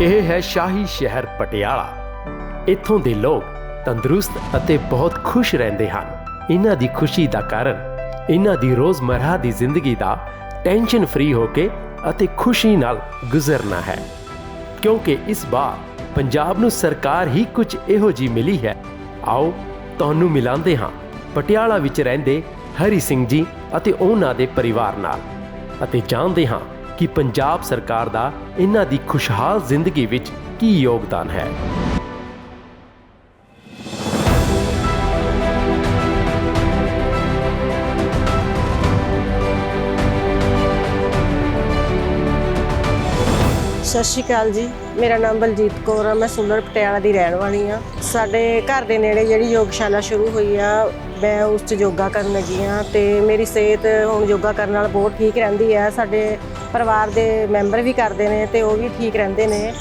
ਇਹ ਹੈ ਸ਼ਾਹੀ ਸ਼ਹਿਰ ਪਟਿਆਲਾ। ਇੱਥੋਂ ਦੇ ਲੋਕ ਤੰਦਰੁਸਤ ਅਤੇ ਬਹੁਤ ਖੁਸ਼ ਰਹਿੰਦੇ ਹਨ। ਇਹਨਾਂ ਦੀ ਖੁਸ਼ੀ ਦਾ ਕਾਰਨ ਇਹਨਾਂ ਦੀ ਰੋਜ਼ਮਰਰਾ ਦੀ ਜ਼ਿੰਦਗੀ ਦਾ ਟੈਨਸ਼ਨ ਫ੍ਰੀ ਹੋ ਕੇ ਅਤੇ ਖੁਸ਼ੀ ਨਾਲ ਗੁਜ਼ਰਨਾ ਹੈ। ਕਿਉਂਕਿ ਇਸ ਵਾਰ ਪੰਜਾਬ ਨੂੰ ਸਰਕਾਰ ਹੀ ਕੁਝ ਇਹੋ ਜੀ ਮਿਲੀ ਹੈ। ਆਓ ਤੁਹਾਨੂੰ ਮਿਲਾਉਂਦੇ ਹਾਂ। ਪਟਿਆਲਾ ਵਿੱਚ ਰਹਿੰਦੇ ਹਰੀ ਸਿੰਘ ਜੀ ਅਤੇ ਉਹਨਾਂ ਦੇ ਪਰਿਵਾਰ ਨਾਲ। ਅਤੇ ਜਾਣਦੇ ਹਾਂ ਕਿ ਪੰਜਾਬ ਸਰਕਾਰ ਦਾ ਇਹਨਾਂ ਦੀ ਖੁਸ਼ਹਾਲ ਜ਼ਿੰਦਗੀ ਵਿੱਚ ਕੀ ਯੋਗਦਾਨ ਹੈ। ਸਤਿ ਸ਼੍ਰੀ ਅਕਾਲ ਜੀ। ਮੇਰਾ ਨਾਮ ਬਲਜੀਤ ਕੌਰ ਆ, ਮੈਂ ਸੁੰਦਰ ਪਟਿਆਲਾ ਦੀ ਰਹਿਣ ਵਾਲੀ ਆ। ਸਾਡੇ ਘਰ ਦੇ ਨੇੜੇ ਜਿਹੜੀ ਯੋਗਸ਼ਾਲਾ ਸ਼ੁਰੂ ਹੋਈ ਆ, ਮੈਂ ਉਸ 'ਚ ਯੋਗਾ ਕਰਨ ਲੱਗੀ ਆ ਤੇ ਮੇਰੀ ਸਿਹਤ ਹੁਣ ਯੋਗਾ ਕਰਨ ਨਾਲ ਬਹੁਤ ਠੀਕ ਰਹਿੰਦੀ ਹੈ ਸਾਡੇ ਪਰਿਵਾਰ ਦੇ ਮੈਂਬਰ ਵੀ ਕਰਦੇ ਨੇ ਤੇ ਉਹ ਵੀ ਠੀਕ ਰਹਿੰਦੇ ਨੇ।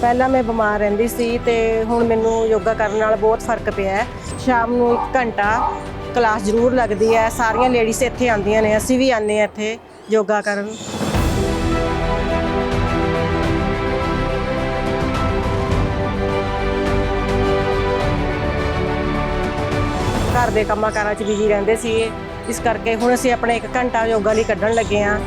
ਪਹਿਲਾਂ ਮੈਂ ਬਿਮਾਰ ਰਹਿੰਦੀ ਸੀ ਤੇ ਹੁਣ ਮੈਨੂੰ ਯੋਗਾ ਕਰਨ ਨਾਲ ਬਹੁਤ ਫ਼ਰਕ ਪਿਆ ਸ਼ਾਮ ਨੂੰ 1 ਘੰਟਾ ਕਲਾਸ ਜ਼ਰੂਰ ਲੱਗਦੀ ਹੈ। ਸਾਰੀਆਂ ਲੇਡੀਜ਼ ਇੱਥੇ ਆਉਂਦੀਆਂ ਨੇ, ਅਸੀਂ ਵੀ ਆਨੇ ਆ ਇੱਥੇ ਯੋਗਾ ਕਰਨ। ਘਰ ਦੇ ਕੰਮਾਂ ਕਾਰਾਂ 'ਚ ਬਿਜ਼ੀ ਰਹਿੰਦੇ ਸੀ ਇਸ ਕਰਕੇ ਹੁਣ ਅਸੀਂ ਆਪਣਾ ਇੱਕ ਘੰਟਾ ਯੋਗਾ ਲਈ ਕੱਢਣ ਲੱਗੇ ਹਾਂ।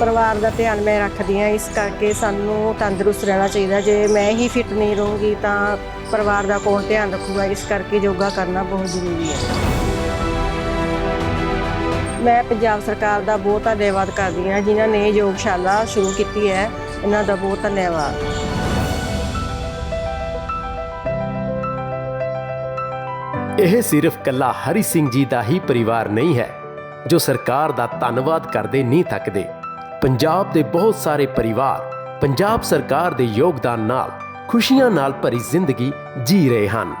ਪਰਿਵਾਰ ਦਾ ਧਿਆਨ ਮੈਂ ਰੱਖਦੀ ਹਾਂ। ਇਸ ਕਰਕੇ ਸਾਨੂੰ ਤੰਦਰੁਸਤ ਰਹਿਣਾ ਚਾਹੀਦਾ। ਜੇ ਮੈਂ ਹੀ ਫਿੱਟ ਨਹੀਂ ਰਹੂੰਗੀ ਤਾਂ ਪਰਿਵਾਰ ਦਾ ਕੌਣ ਧਿਆਨ ਰੱਖੂਗਾ? ਇਸ ਕਰਕੇ ਯੋਗਾ ਕਰਨਾ ਬਹੁਤ ਜ਼ਰੂਰੀ ਹੈ। ਮੈਂ ਪੰਜਾਬ ਸਰਕਾਰ ਦਾ ਬਹੁਤ ਧੰਨਵਾਦ ਕਰਦੀ ਹਾਂ। ਜਿਨ੍ਹਾਂ ਨੇ ਯੋਗਸ਼ਾਲਾ ਸ਼ੁਰੂ ਕੀਤੀ ਹੈ। ਇਹਨਾਂ ਦਾ ਬਹੁਤ ਧੰਨਵਾਦ। ਇਹ ਸਿਰਫ ਕੱਲਾ ਹਰੀ ਸਿੰਘ ਜੀ ਦਾ ਹੀ ਪਰਿਵਾਰ ਨਹੀਂ ਹੈ, ਜੋ ਸਰਕਾਰ ਦਾ ਧੰਨਵਾਦ ਕਰਦੇ ਨਹੀਂ ਥੱਕਦੇ। ਪੰਜਾਬ ਦੇ ਬਹੁਤ ਸਾਰੇ ਪਰਿਵਾਰ ਪੰਜਾਬ ਸਰਕਾਰ ਦੇ ਯੋਗਦਾਨ ਨਾਲ ਖੁਸ਼ੀਆਂ ਨਾਲ ਭਰੀ ਜ਼ਿੰਦਗੀ ਜੀ ਰਹੇ ਹਨ।